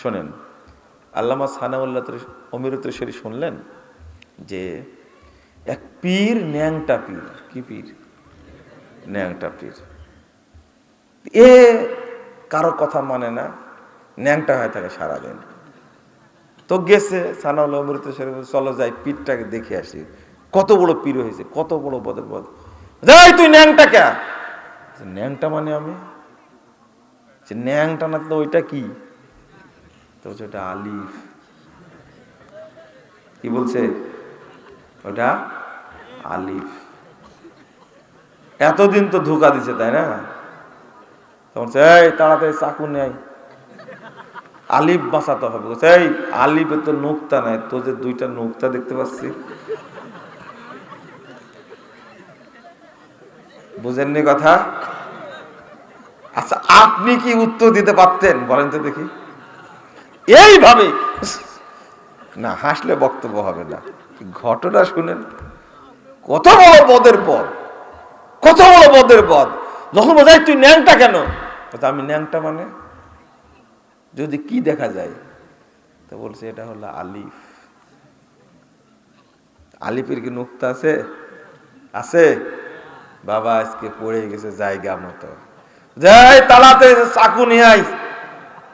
শোনেন, আল্লামা সানাউল্লাহ অমিরত শরী শুনলেন যে এক পীর ন্যাংটা পীর, কি পীর? ন্যাংটা পীর। এ কারও কথা মানে না, ন্যাংটা হয়ে থাকে সারাদিন। তো গেছে সানাউল্লাহ অমৃত শরীফ চলো যাই, পীরটাকে দেখে আসি। কত বড় পীর হয়েছে, কত বড় বদের বদ যাই, তুই ন্যাংটা কে? ন্যাংটা মানে আমি? যে ন্যাংটা না তো ওইটা কি? ওটা আলিফ কি বলছে? ওটা আলিফ এতদিন তো ধোকা দিছে, তাই না? তখন এই, তাড়াতাড়ি চাকু নেই। আলিফ বাঁচাতে হবে। এই আলিফে তো নুক্তা নাই তো যে দুইটা নুক্তা দেখতে পাচ্ছি। বুঝেননি কথা? আচ্ছা আপনি কি উত্তর দিতে পারতেন? বলেন তো দেখি। এইভাবে। না, হাসলে বক্তব্য হবে না। ঘটনা শুনেন। কত বড় পদের পদ। কত বড় পদের পদ। যখন বোঝাই তুই ন্যাংটা কেন? আমি ন্যাংটা মানে? যদি কি দেখা যায়, তো বলছে এটা হলো আলিফ। আলিফের কি নুক্তা আছে? আছে। বাবা আজকে পড়ে গেছে জায়গা মতো। যাই, তালাতে চাকু নিয়ে আই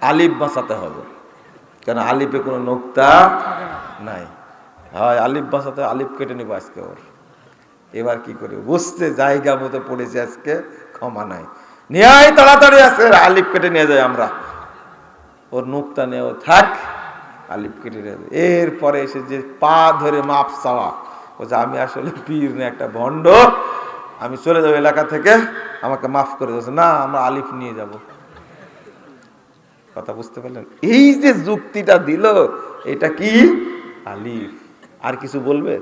আলিফ বাঁচাতে হবে। কেন আলিফে কোনো নোক্তা নাই। হয় আলিফ বাঁচাতে আলিফ কেটে নেব আজকে ওর। এবার কি করি? বুঝতে জায়গা মতো পড়েছে আজকে ক্ষমা নাই। নিয়ে তাড়াতাড়ি আছে আলিফ কেটে নিয়ে যাই আমরা। ওর নুক্তা নিয়ে ও থাক আলিফ কেটে নিয়ে যায়। এরপরে এসে যে পা ধরে মাপ চাওয়া ও যে আমি আসলে পীর না একটা ভণ্ড আমি চলে যাব এলাকা থেকে আমাকে মাফ করে দিয়েছে না আমরা আলিফ নিয়ে যাব। কথা বুঝতে পারলেন? এই যে যুক্তিটা দিল, এটা কি? আলিফ। আর কিছু বলবে?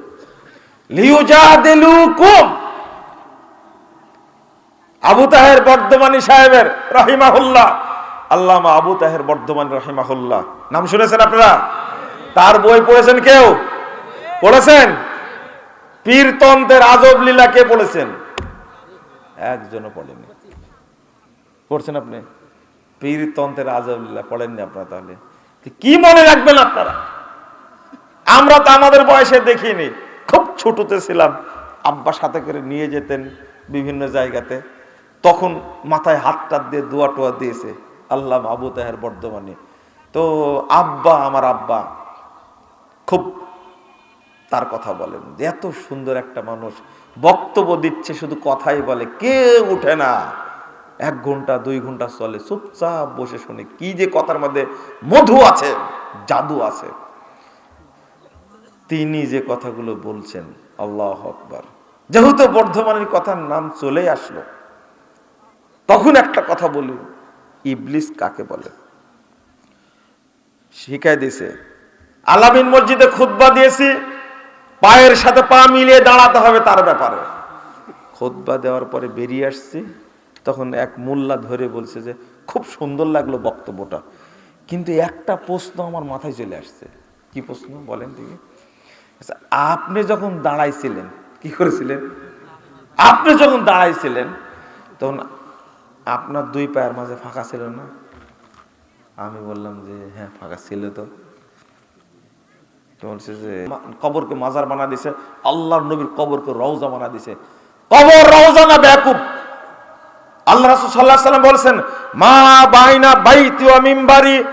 আবু তাহের বর্ধমানী সাহেবের রহিমাহুল্লাহ। আল্লামা আবু তাহের বর্ধমানী রহিমাহুল্লাহ। নাম শুনেছেন আপনারা? তার বই পড়েছেন কেউ? পড়েছেন? পীরতন্ত্রের আজব লীলা কে পড়েছেন? একজনও পড়েনি পড়ছেন আপনি? পীরতন্ত্রের আজব পড়েননি আপনারা তাহলে। কি মনে রাখবেন আপনারা? আমরা তো আমাদের বয়সে দেখিনি। খুব ছোটতে ছিলাম। আব্বা সাথে করে নিয়ে যেতেন বিভিন্ন জায়গাতে। তখন মাথায় হাত টাত দিয়ে দোয়া টোয়া দিয়েছে আল্লাহ আবু তাহের বর্ধমানে। তো আব্বা আমার আব্বা খুব তার কথা বলেন। এত সুন্দর একটা মানুষ। বক্তব্য দিচ্ছে, শুধু কথাই বলে কে উঠে না। এক ঘণ্টা, দুই ঘণ্টা চলে। চুপচাপ বসে শুনে, কি যে কথার মধ্যে মধু আছে, জাদু আছে। তিনি যে কথাগুলো বলছেন, আল্লাহ আকবার। যেহেতু বর্ধমানের কথার নাম চলে আসলো, তখন একটা কথা বলি, ইবলিস কাকে বলে? শিখাই দিছে আলামিন মসজিদে খুতবা দিয়েছি, পায়ের সাথে পা মিলিয়ে দাঁড়াতে হবে তার ব্যাপারে। খুতবা দেওয়ার পরে বেরিয়ে আসছি তখন এক মোল্লা ধরে বলছে যে খুব সুন্দর লাগল বক্তব্যটা। কিন্তু একটা প্রশ্ন আমার মাথায় চলে আসছে। কি প্রশ্ন বলেন দেখি। আচ্ছা, আপনি যখন দাঁড়াইছিলেন কি করেছিলেন? আপনি যখন দাঁড়াইছিলেন তখন আপনার দুই পায়ের মাঝে ফাঁকা ছিল না? আমি বললাম যে হ্যাঁ ফাঁকা ছিল তো। বলছে যে কবরকে মাজার বানা দিছে আল্লাহর নবীর কবরকে রওজা বানা দিছে। কবর রওজা না ব্যাকুব আল্লাহ রাসূল আলাইহি সাল্লাম বলেছেন, মা বাইনা বাইতি ওয়া মিম্বারি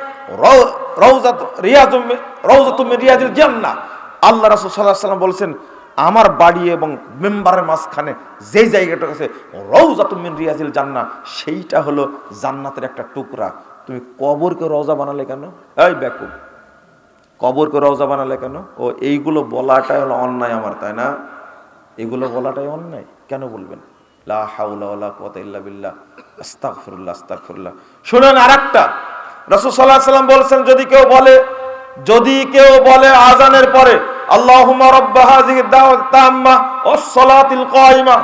রাউজাত রিয়াজুম মি- রাউজাতুম মিন রিয়াজিল জান্নাহ। আল্লাহ রাসূল আলাইহি সাল্লাম বলেছেন, আমার বাড়ি এবং মেম্বারের মাঝখানে যে জায়গাটা আছে রৌজাতুম মিন রিয়াজিল জান্নাহ, সেইটা হলো জান্নাতের একটা টুকরা। তুমি কবরকে রওজা বানালে কেন? এই ব্যাকুব কবরকে রওজা বানালে কেন? ও, এইগুলো বলাটাই হলো অন্যায় আমার, তাই না? এগুলো বলাটাই অন্যায়, কেন বলবেন? লা হাওলা ওয়ালা কুওয়াতা ইল্লা বিল্লাহ। আস্তাগফিরুল্লাহ আস্তাগফিরুল্লাহ। শুনুন আরেকটা। রাসূল সাল্লাল্লাহু আলাইহি সাল্লাম বলেছেন যদি কেউ বলে যদি কেউ বলে আজানের পরে আল্লাহুম্মা রাব্বা হাযিহি দাওয়াত তাম্মা ওয়াস সালাতিল কায়িমা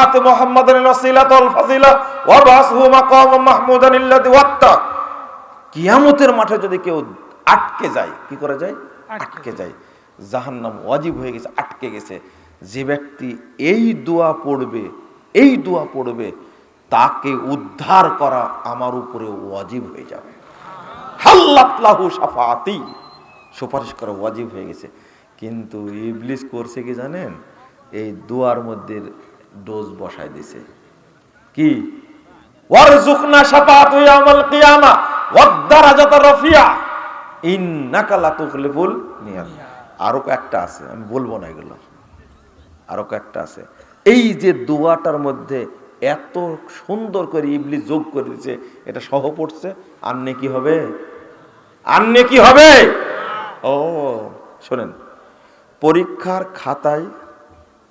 আত মুহাম্মাদান ওয়াসিলাতা ওয়াল ফাজিলা ওয়া বাসহু মাকামান মাহমুদান ইল্লাযী ওয়াত্তা। কিয়ামতের মাঠে যদি কেউ আটকে যায় কি করে যায়? আটকে যায়। জাহান্নাম ওয়াজিব হয়ে গেছে আটকে গেছে। যে ব্যক্তি এই দোয়া পড়বে এই দোয়া পড়বে, তাকে উদ্ধার করা আমার উপরে ওয়াজিব হয়ে যাবে। হাল্লাত লাহু সাফাতি সুপারিশ করা ওয়াজিব হয়ে গেছে। কিন্তু ইবলিস করছে কি জানেন? এই দুয়ার মধ্যে ডোজ বসায় দিছে। কি? ওয়ারজুকনা শাফাআতু ইয়াউমাল কিয়ামা ওয়াদ দারাজাত রাফিয়া। ইন্নাকা লা তুখলিফুল মিয়াদ আরও একটা আছে, আমি বলব না এগুলো। আরও কয়েকটা আছে। এই যে দোয়াটার মধ্যে এত সুন্দর করে ইবলি যোগ করে দিচ্ছে এটা সহ পড়ছে, আর কি হবে? আর কি হবে? ও, শোনেন, পরীক্ষার খাতায়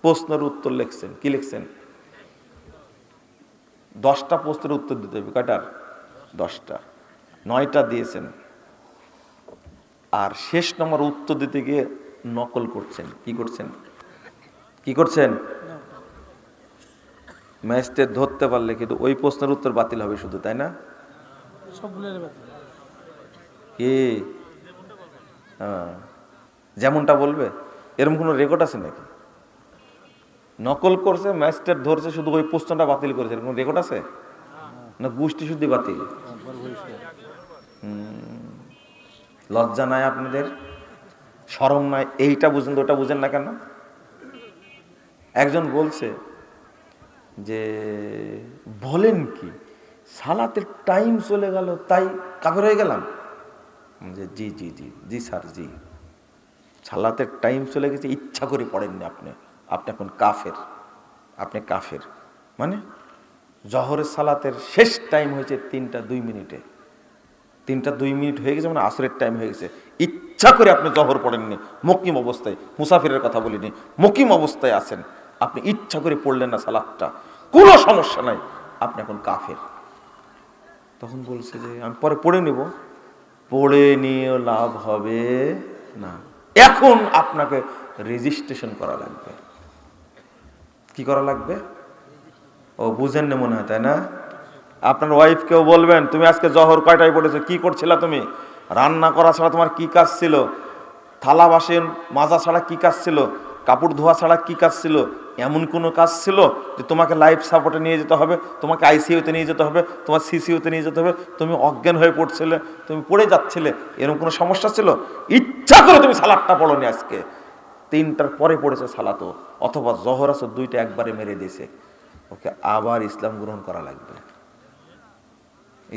প্রশ্নের উত্তর লিখছেন, কি লিখছেন? দশটা প্রশ্নের উত্তর দিতে হবে, কয়টার? দশটা। নয়টা দিয়েছেন। আর শেষ নম্বর উত্তর দিতে গিয়ে নকল করছেন, কি করছেন? কি করছেন? ম্যাজিস্ট্রেট ধরতে পারলে কিন্তু ওই প্রশ্নের উত্তর বাতিল হবে শুধু তাই না? কি? হ্যাঁ। যেমনটা বলবে এরকম কোনো রেকর্ড আছে নাকি? নকল করছে ম্যাজিস্ট্রেট ধরছে শুধু ওই প্রশ্নটা বাতিল করেছে এরকম রেকর্ড আছে? না গোষ্ঠী শুদ্ধি বাতিল। লজ্জা নাই আপনাদের? সরম নাই? এইটা বুঝেন ওটা বুঝেন না কেন? একজন বলছে যে বলেন কি, সালাতের টাইম চলে গেল, তাই কাফের হয়ে গেলাম? যে, জি জি জি জি স্যার জি। সালাতের টাইম চলে গেছে, ইচ্ছা করে পড়েননি আপনি। আপনি এখন কাফের, আপনি কাফের। মানে জহরের সালাতের শেষ টাইম হয়েছে তিনটা দুই মিনিটে। তিনটা দুই মিনিট হয়ে গেছে মানে আসরের টাইম হয়ে গেছে। ইচ্ছা করে আপনি জহর পড়েননি, মকিম অবস্থায়, মুসাফিরের কথা বলিনি, মকিম অবস্থায় আছেন। আপনি ইচ্ছা করে পড়লেন না সালাদটা, কোনো সমস্যা নাই। আপনি এখন কাফের। তখন বলছে যে, আমি পরে পড়ে নেব। পড়ে নিয়ে লাভ হবে না। এখন আপনাকে রেজিস্ট্রেশন করা লাগবে। কি করা লাগবে? ও বুঝেন না মনে হয়, তাই না? আপনার ওয়াইফকেও বলবেন, তুমি আজকে জহর কয়টায় পড়েছো? কি করছিলা তুমি? রান্না করা ছাড়া তোমার কি কাজ ছিল? থালা বাসন মাজা ছাড়া কি কাজ ছিল? কাপড় ধোয়া ছাড়া কি কাজ ছিল? এমন কোনো কাজ ছিল যে তোমাকে লাইফ সাপোর্টে নিয়ে যেতে হবে, তোমাকে আইসিইউতে নিয়ে যেতে হবে, তোমার সিসিউতে নিয়ে যেতে হবে, তুমি অজ্ঞান হয়ে পড়ছিলে, তুমি পড়ে যাচ্ছিলে, এরকম কোনো সমস্যা ছিল? ইচ্ছা করে তুমি সালাদটা পড়নি আজকে। তিনটার পরে পড়েছে সালাতো, অথবা জহর আসর দুইটা একবারে মেরে দিয়েছে। ওকে আবার ইসলাম গ্রহণ করা লাগবে।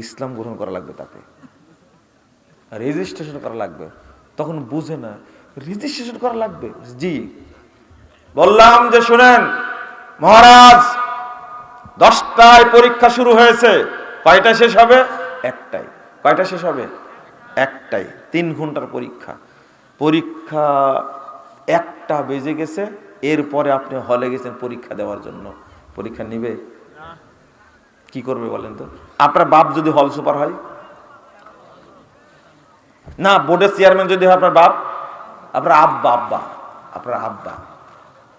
ইসলাম গ্রহণ করা লাগবে তাকে রেজিস্ট্রেশন করা লাগবে। তখন বুঝে না রেজিস্ট্রেশন করা লাগবে? জি। বললাম যে শুনেন, মহারাজ, দশটায় পরীক্ষা শুরু হয়েছে। কয়টা শেষ হবে? একটাই। কয়টা শেষ হবে? একটাই। তিন ঘণ্টার পরীক্ষা। পরীক্ষা একটা বেজে গেছে, এরপরে আপনি হলে গেছেন পরীক্ষা দেওয়ার জন্য। পরীক্ষা নিবে? কি করবে বলেন তো? আপনার বাপ যদি হল সুপার হয়? না, বোর্ডের চেয়ারম্যান যদি হয় আপনার বাপ? আপনার আব্বা আব্বা। আপনার আব্বা।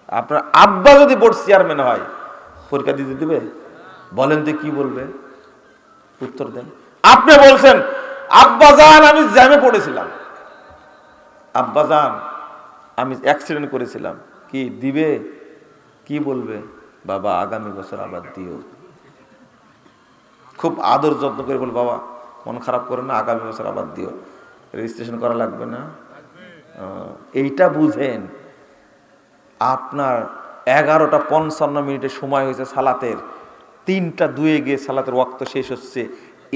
আপনার আব্বা যদি বোর্ড চেয়ারম্যান হয়, পরীক্ষা দিতে দিবে? বলেন তো কি বলবে? উত্তর দেন। আপনি বলছেন, আব্বা যান, আমি জ্যামে পড়েছিলাম। আব্বা যান, আমি অ্যাক্সিডেন্ট করেছিলাম। কি দিবে? কি বলবে? বাবা, আগামী বছর আবার দিও। খুব আদর যত্ন করে বল বাবা, মন খারাপ করে না, আগামী বছর আবার দিও। রেজিস্ট্রেশন করা লাগবে না? এইটা বুঝেন। আপনার এগারোটা পঞ্চান্ন মিনিটের সময় হয়েছে সালাতের। তিনটা দুয়ে গিয়ে সালাতের ওয়াক্ত শেষ হচ্ছে।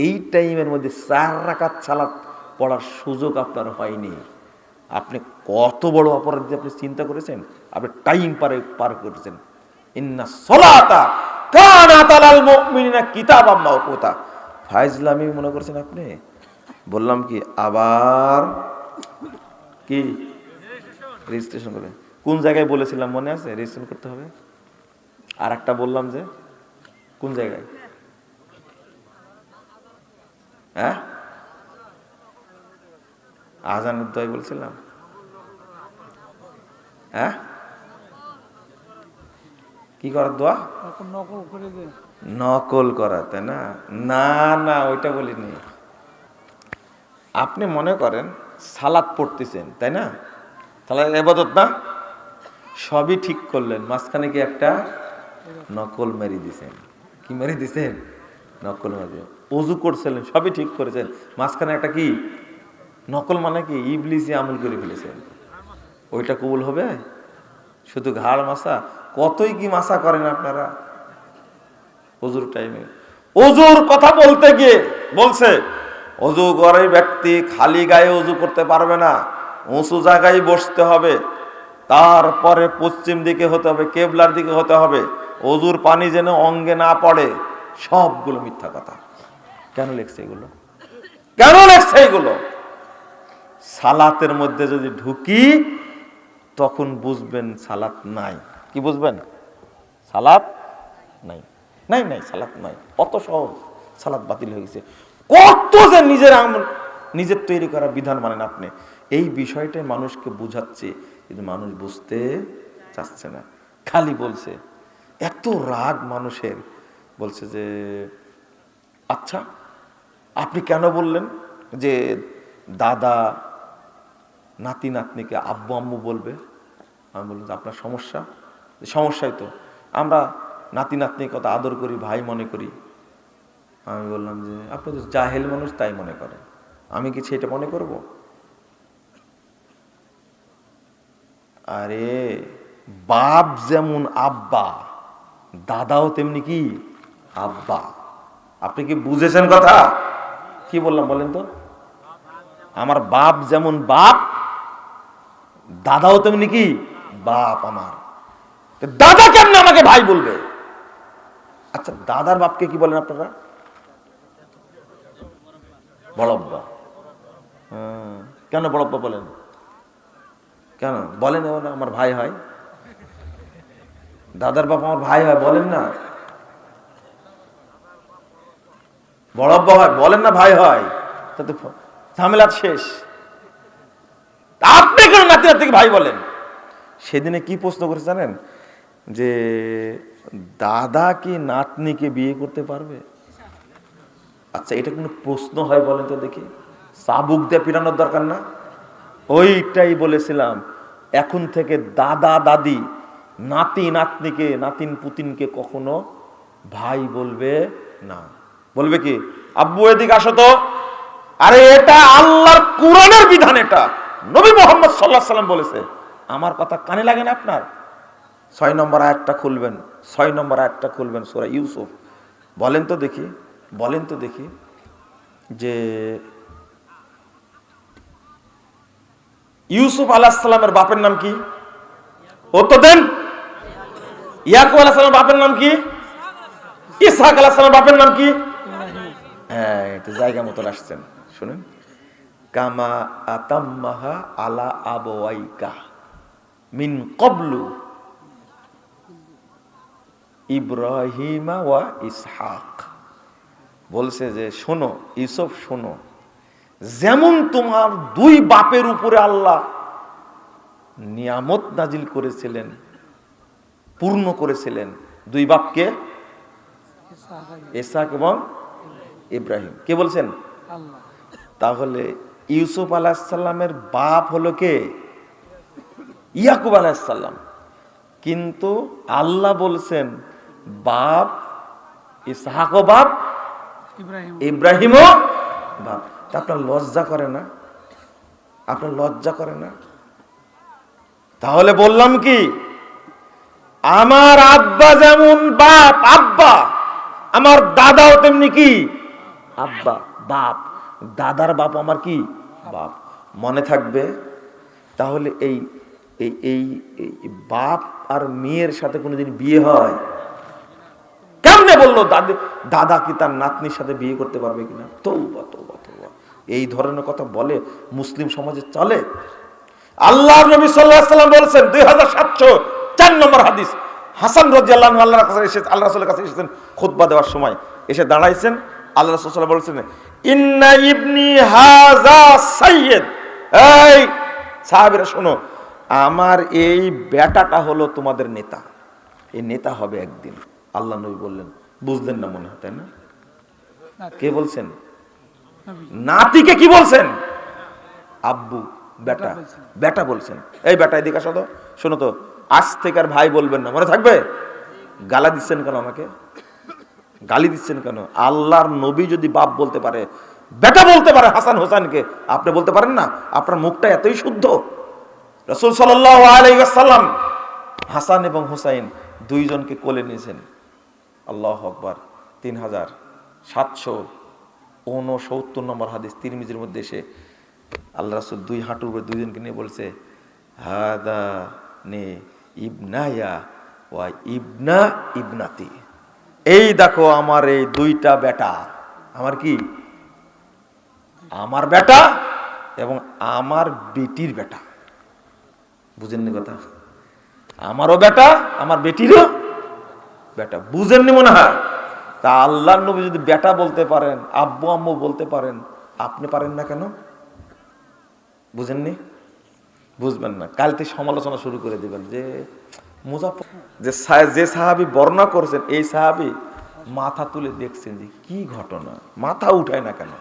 এই টাইমের মধ্যে চার রাকাত সালাত পড়ার সুযোগ আপনার হয়নি। আপনি কত বড় অপরাধ আপনি চিন্তা করেছেন? আপনি টাইম পারে পার করেছেন। ইন্না সলাতা ফাইজলামি মনে করছেন আপনি? বললাম কি, আবার কি? রেজিস্ট্রেশন করবে কোন জায়গায় বলেছিলাম মনে আছে? রেজিস্ট্রেশন করতে হবে। আর একটা বললাম যে কোন জায়গায়? হ্যাঁ? আজানের দয় বলছিলাম। হ্যাঁ? কি করার দোয়া? নকল করে দে। নকল করা তাই না? না না ওইটা বলিনি। আপনি মনে করেন সালাদ পড়তেছেন তাই না? তাহলে এবাদত না? সবই ঠিক করলেন। মাঝখানে কি একটা নকল মেরে দিছেন? কি মেরে দিছেন? নকল মেরে অজু করছিলেন, সবই ঠিক করেছেন। মাঝখানে একটা কি? নকল মানে কি? ইবলিসি আমল করে ফেলেছেন। ওইটা কবুল হবে? শুধু ঘাড় মাসা কতই কি মাসা করেন আপনারা? অজুর টাইমে অজুর কথা বলতে গিয়ে বলছে, অজু করে ব্যক্তি খালি গায়ে অজু করতে পারবে না। উঁচু জায়গায় বসতে হবে। তারপরে পশ্চিম দিকে হতে হবে, কেবলার দিকে হতে হবে। অজুর পানি যেন অঙ্গে না পড়ে, সবগুলো মিথ্যা কথা। কেন লেখছে এগুলো? কেন লেখছে এগুলো? সালাতের মধ্যে যদি ঢুকি, তখন বুঝবেন সালাত নাই। কি বুঝবেন? সালাত নাই। নাই নাই, সালাত নাই। অত সহজ। সালাত বাতিল হয়ে গেছে। কত যে নিজের আমল, নিজের তৈরি করা বিধান মানেন আপনি। এই বিষয়টাই মানুষকে বুঝাচ্ছে কিন্তু মানুষ বুঝতে চাচ্ছে না। খালি বলছে, এত রাগ মানুষের, বলছে যে আচ্ছা আপনি কেন বললেন যে দাদা নাতি নাতনিকে আব্বু আম্মু বলবে? আমি বললাম যে আপনার সমস্যা? সমস্যাই তো। আমরা নাতি নাতনির কথা আদর করি, ভাই মনে করি। আমি বললাম যে, আপনি তো জাহেল মানুষ, তাই মনে করেন। আমি কি সেটা মনে করব? আরে বাপ যেমন আব্বা দাদাও তেমনি কি? আব্বা। আপনি কি বুঝেছেন কথা? কি বললাম বলেন তো? আমার বাপ যেমন বাপ দাদাও তেমনি কি? বাপ আমার। দাদা কেমন আমাকে ভাই বলবে? আচ্ছা দাদার বাপকে কি বলেন আপনারা? বড়ব্বা। হ্যাঁ, কেন বড়ব্বা বলেন? কেন? বলেন আমার ভাই হয়। দাদার বাপ আমার ভাই হয়, বলেন না। বড়ব্বা হয়, বলেন না ভাই হয়। তাতে ঝামেলা শেষ। আপনি কেন নাতি নাতিকে ভাই বলেন? সেদিনে কি প্রশ্ন করে জানেন? যে দাদা কি নাতনিকে বিয়ে করতে পারবে? আচ্ছা এটা কোনো প্রশ্ন হয় বলেন তো দেখি। চাবুক দিয়ে পিরানোর দরকার না? ওইটাই বলেছিলাম, এখন থেকে দাদা দাদি, নাতি নাতনিকে, নাতিন পুতিনকে কখনো ভাই বলবে না। বলবে কি? আব্বু এদিকে আসো তো। আরে এটা আল্লাহর কোরআনের বিধান এটা। নবী মোহাম্মদ সাল্লাহ সাল্লাম বলেছে, আমার কথা কানে লাগে না আপনার? ছয় নম্বর আয়াতটা খুলবেন, ছয় নম্বর আয়াতটা খুলবেন সোরা ইউসুফ। বলেন তো দেখি, বলেন তো দেখি যে ইউসুফ আলাহিসাল্লামের বাপের নাম কি? ও তো দেন। ইয়াকুব আলাহিসাল্লামের বাপের নাম কি? ইসহাক আলাহিসাল্লামের বাপের নাম কি? হ্যাঁ এটা জায়গা মতো আসছেন। শুনেন। কামা আতাম্মাহা আলা আবওয়াইকা মিন কবলু ইব্রাহিমা ওয়া ইসহাক। বলছে যে, শোনো ইসব শোনো যেমন তোমার দুই বাপের উপরে আল্লাহ নিয়ামত নাজিল করেছিলেন পূর্ণ করেছিলেন দুই বাপকে? এসাক এবং ইব্রাহিম। কে বলছেন? তাহলে ইউসুফ আলাহিসাল্লামের বাপ হলো কে? ইয়াকুব আলাহিসাল্লাম কিন্তু আল্লাহ বলছেন বাপ ইসহাকও বাপ ইব্রাহিম ইব্রাহিমও বাপ। তা আপনার লজ্জা করে না? আপনার লজ্জা করে না? তাহলে বললাম কি, আমার আব্বা যেমন বাপ, আব্বা, আমার দাদাও তেমনি কি? আব্বা, বাপ। দাদার বাপ আমার কি? বাপ। মনে থাকবে, তাহলে এই এই বাপ আর মেয়ের সাথে কোনোদিন বিয়ে হয়? কেমনে বলল দাদি, দাদা কি তার নাতনির সাথে বিয়ে করতে পারবে কিনা? তৌবা তৌবা তৌবা। এই ধরনের কথা বলে মুসলিম সমাজে চলে। আল্লাহ নবী সাল্লাম বলেছেন, দুই হাজার সাতশো চার নম্বর হাদিস, হাসান রাজি আল্লাহ আল্লাহর কাছে এসে আল্লাহ রাসুলের কাছে এসেছেন খুতবা দেওয়ার সময়। এসে দাঁড়াইছেন আল্লাহ রাসুল বলেছেন, ইন্না ইবনি হাজা সাইয়েদ এই সাহাবিরা, শোনো, আমার এই বেটাটা হলো তোমাদের নেতা। এই নেতা হবে একদিন। আল্লাহ নবী বললেন, বুঝলেন না মনে হয়, তাই না? কে বলছেন? নাতিকে কি বলছেন? আব্বু বেটা বেটা বলছেন। এই বেটা এদিকে আসো তো। শোনো তো আজ থেকে আর ভাই বলবেন না। মনে থাকবে? গালা দিচ্ছেন কেন আমাকে? গালি দিচ্ছেন কেন? আল্লাহর নবী যদি বাপ বলতে পারে বেটা বলতে পারে হাসান হোসেনকে আপনি বলতে পারেন না? আপনার মুখটা এতই শুদ্ধ। রসুল সাল্লাহ আলাইসাল্লাম হাসান এবং হোসাইন দুইজনকে কোলে নিয়েছেন। আল্লাহ আকবার তিন হাজার সাতশো ঊনসত্তর নম্বর হাদিস তিরমিজির মধ্যে এসে আল্লাহ রাসুল দুই হাঁটুর উপরে দুইজনকে নিয়ে বলছে, হাদা নে ইবনায়া ওয়া ইবনা ইবনাতি। এই দেখো আমার এই দুইটা বেটা। আমার কি? আমার বেটা এবং আমার বেটির বেটা। বুঝেননি কথা? আমারও বেটা, আমার বেটিরও বেটা। বুঝেননি মনে হয়? তা আল্লাহ নবী যদি বেটা বলতে পারেন, আব্বু আম্মু বলতে পারেন, আপনি পারেন না কেন? বুঝেননি? বুঝবেন না। কাল থেকে সমালোচনা শুরু করে দিবেন যে মুজাফর যে যে সাহাবি বর্ণনা করছেন, এই সাহাবি মাথা তুলে দেখছেন যে কি ঘটনা? মাথা উঠায় না কেন?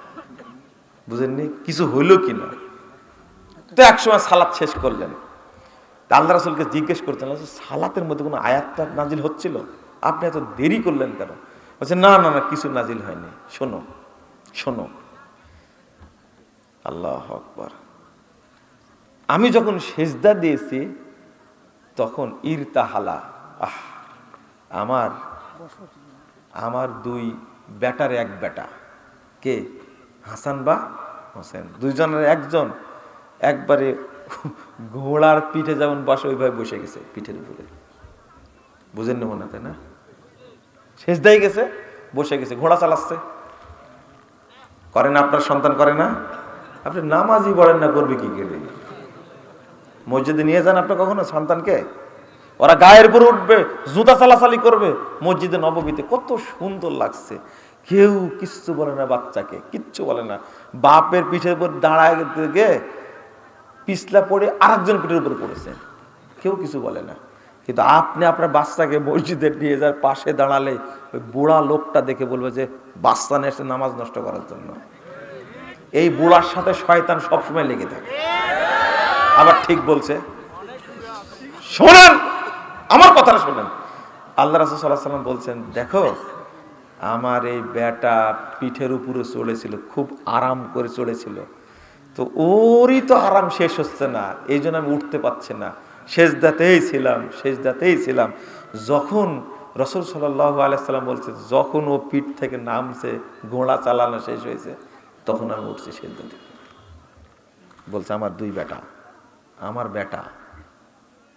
বুঝেননি? কিছু হইল কি না? তো একসময় সালাত শেষ করলেন। আল্লাহ রাসুলকে জিজ্ঞেস করতেন সালাতের মধ্যে কোনো আয়াতটা নাজিল হচ্ছিল? আপনি এত দেরি করলেন কেন? বলছে, না না না, কিছু নাজিল হয়নি। শোনো শোনো। আল্লাহ আকবার। আমি যখন সেজদা দিয়েছি, তখন ইরতাহালা। আহ, আমার আমার দুই বেটার এক বেটা কে? হাসান বা হোসেন। দুইজনের একজন একবারে ঘোড়ার পিঠে যেমন বসে, ওইভাবে বসে গেছে পিঠের উপরে। বুঝেন নেব না তাই না? দেয় গেছে, বসে গেছে, ঘোড়া চালাচ্ছে। করে না আপনার সন্তান করে না? আপনি নামাজই পড়েন না, করবে কি করে? মসজিদে নিয়ে যান আপনি কখনো সন্তানকে? ওরা গায়ের উপর উঠবে, জুতা চালাচালি করবে, মসজিদে নবমীতে কত সুন্দর লাগছে। কেউ কিচ্ছু বলে না বাচ্চাকে, কিচ্ছু বলে না। বাপের পিঠের উপর দাঁড়ায় পিছলা পড়ে আরেকজন পিঠের উপর পড়েছে। কেউ কিছু বলে না। কিন্তু আপনি আপনার বাচ্চাকে মসজিদে নিয়ে যার পাশে দাঁড়ালে ওই বুড়া লোকটা দেখে বলবে যে বাচ্চা নিয়ে এসে নামাজ নষ্ট করার জন্য। এই বুড়ার সাথে শয়তান সবসময় লেগে থাকে। আবার ঠিক বলছে, শোনেন, আমার কথাটা শোনেন। আল্লাহ রাসুল সাল্লাহ সাল্লাম বলছেন, দেখো, আমার এই বেটা পিঠের উপরে চড়েছিল, খুব আরাম করে চড়েছিল। তো ওরই তো আরাম শেষ হচ্ছে না, এই জন্য আমি উঠতে পারছি না। শেষদাতেই ছিলাম শেষদাতেই ছিলাম। যখন রসুল সাল্লাহ আলাইসাল্লাম বলছে, যখন ও পিঠ থেকে নামছে, ঘোড়া চালানো শেষ হয়েছে, তখন আমি উঠছি শেষদাতে বলছে, আমার দুই বেটা, আমার বেটা,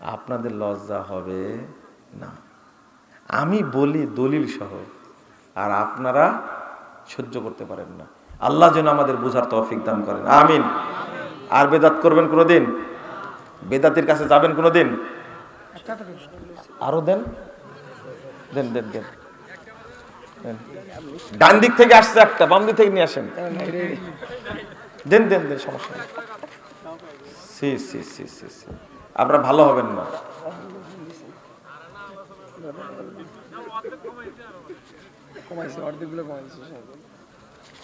আপনাদের লজ্জা হবে না। আমি বলি দলিল সহ, আর আপনারা সহ্য করতে পারেন না। আল্লাহ যেন আমাদের বোঝার তৌফিক দান করেন। আমিন। আর বেদাত করবেন কোনোদিন? বেদাতির কাছে যাবেন কোনো দিন আরও দেন। দেন দেন দেন। ডান দিক থেকে আসছে একটা, বাম দিক থেকে নিয়ে আসেন। দেন দেন দেন, সমস্যা সি সি সি সি সি। আপনারা ভালো হবেন না। কমাইছে, অর্ধেকগুলো কমাইছে